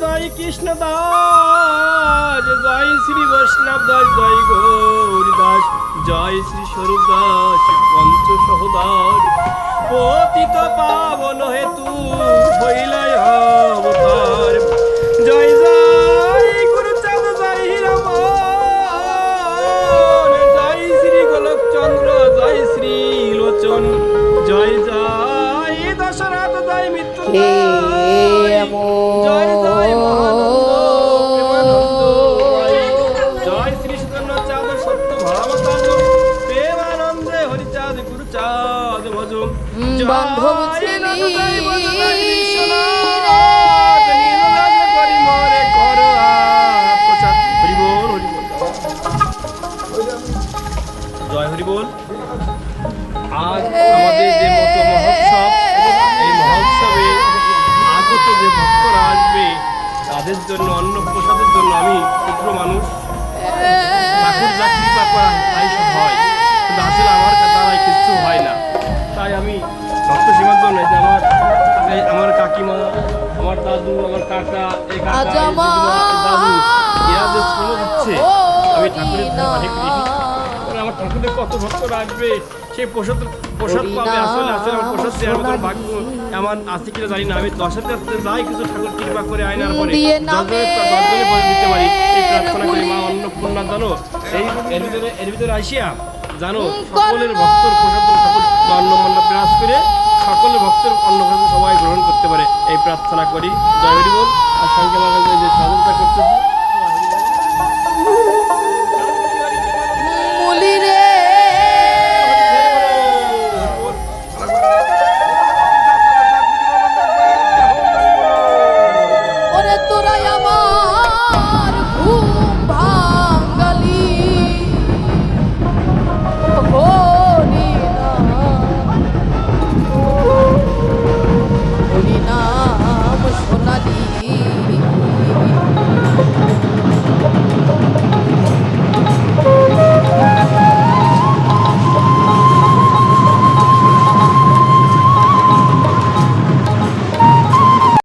কৃষ্ণ দাস জয় শ্রী বৈষ্ণব দাস জয় গৌরী দাস জয় শ্রী স্বরূপ দাস পঞ্চ সহদাস পতিত পাবন হেতু হইলাই অবতার। জয় জয় গুরুচাঁদ জয় হিরমন জয় শ্রী গোলক চন্দ্র জয় শ্রী লোচন জয় জয় দশরথ জয় মৃত্যু জয় জয় গুরুচাঁদ ভজ বান্ধব জয় হরি বল আজ আমাদের যে মতো মহোৎসব এই মহোৎসবে আগত যে ভক্তরা আসবে তাদের জন্য অন্ন প্রসাদের জন্য আমি ক্ষুদ্র মানুষ ঠাকুর যা কৃপা করা তাই আমি ভক্ত সেবার জন্য যে আমার এই আমার কাকিমা আমার দাদু আমার কাকা এই কাকা দাদু এরা যে শ্রম দিচ্ছে আমি ঠাকুরের অনেক আমার ঠাকুরের কত ভক্ত আসবে সেই প্রসাদ প্রসাদ পাবে আসলে আসলে আমার প্রসাদ দেওয়ার মতন ভাগ্য আমার আছে কিনা জানি না। আমি দশের রাত্রে যাই কিছু ঠাকুর কৃপা করে আয়নার পরে। দশজনের নামে। দশজনে দিতে পারি এই প্রার্থনা করি মা অন্নপূর্ণা জানো এই এর ভিতরে এর ভিতরে আসিয়া জানো সকলের ভক্তর প্রসাদ সকল অন্নমন্ন বিরাজ করে সকলে ভক্তের অন্নপ্রাশন সবাই গ্রহণ করতে পারে। এই প্রার্থনা করি। জয় হরিবল আর সঙ্গে আমার যে সাধনটা করতেছে